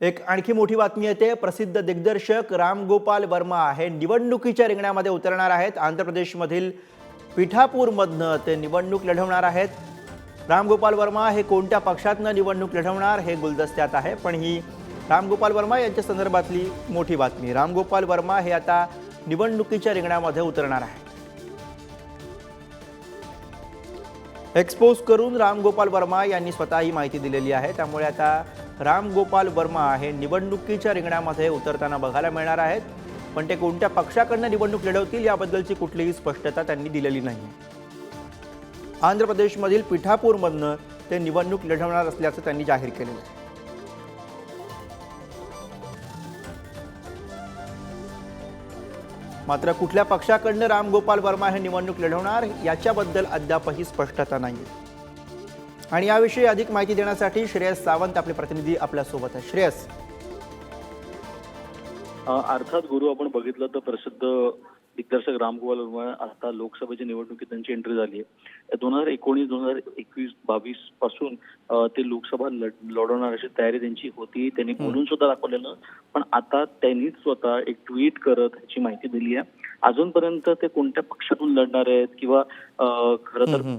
एक आणखी मोठी बातमी येते. प्रसिद्ध दिग्दर्शक रामगोपाल वर्मा हे निवडणुकीच्या रिंगणामध्ये उतरणार आहेत. आंध्र प्रदेशमधील पिठापूरमधनं ते निवडणूक लढवणार आहेत. रामगोपाल वर्मा हे कोणत्या पक्षातनं निवडणूक लढवणार हे गुलदस्त्यात आहे. पण ही रामगोपाल वर्मा यांच्या संदर्भातली मोठी बातमी. रामगोपाल वर्मा हे आता निवडणुकीच्या रिंगणामध्ये उतरणार आहे एक्सपोज करून रामगोपाल वर्मा यांनी स्वतः ही माहिती दिलेली आहे. त्यामुळे आता रामगोपाल वर्मा हे निवडणुकीच्या रिंगणामध्ये उतरताना बघायला मिळणार आहेत. पण ते कोणत्या पक्षाकडनं निवडणूक लढवतील याबद्दलची कुठलीही स्पष्टता त्यांनी दिलेली नाही. आंध्र प्रदेशमधील पिठापूरमधनं ते निवडणूक लढवणार असल्याचं त्यांनी जाहीर केलेलं आहे मात्र कुठल्या पक्षाकडनं रामगोपाल वर्मा हे निवडणूक लढवणार याच्याबद्दल अद्यापही स्पष्टता नाही आणि याविषयी अधिक माहिती देण्यासाठी श्रेयस सावंत आपले प्रतिनिधी आपल्यासोबत आहे श्रेयस. अर्थात गुरु आपण बघितलं तर प्रसिद्ध दिग्दर्शक रामगोपाल वर्मा आता लोकसभेच्या निवडणुकीत त्यांची एंट्री झाली आहे. दोन हजार एकोणीस दोन हजार एकवीस बावीसपासून ते लोकसभा लढ- लढवणार अशी तयारी त्यांची होती. त्यांनी बोलून सुद्धा दाखवलेलं पण आता त्यांनीच स्वतः एक ट्विट करत ह्याची माहिती दिली आहे. अजूनपर्यंत ते कोणत्या पक्षातून लढणार आहेत किंवा खरं तर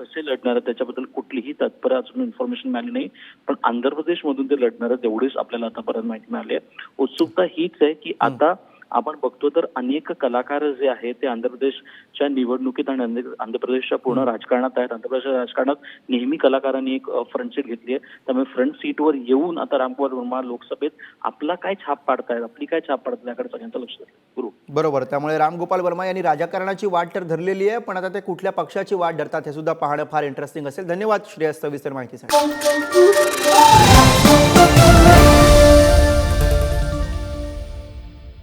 कसे लढणार आहेत त्याच्याबद्दल कुठलीही तत्पर अजून इन्फॉर्मेशन मिळाली नाही. पण आंध्र प्रदेशमधून ते लढणार आहेत एवढीच आपल्याला आतापर्यंत माहिती मिळाली आहे. उत्सुकता हीच आहे की आता आपण बघतो तर अनेक कलाकार जे आहेत ते आंध्र प्रदेशच्या निवडणुकीत आणि आंध्र प्रदेशच्या पूर्ण राजकारणात आहेत. आंध्र प्रदेशच्या राजकारणात नेहमी कलाकारांनी एक फ्रंट सीट घेतली आहे. त्यामुळे फ्रंट सीटवर येऊन आता रामकुमार वर्मा लोकसभेत आपला काय छाप पाडतायत? आपली काय छाप पाडतात याकडे सगळ्यांचं लक्ष. गुरु. बरोबर. त्यामुळे रामगोपाल वर्मा यांनी राजकारणाची वाट तर धरलेली आहे पण आता ते कुठल्या पक्षाची वाट धरतात हे सुद्धा पाहणं फार इंटरेस्टिंग असेल. धन्यवाद श्रेयस सविस्तर माहितीसाठी.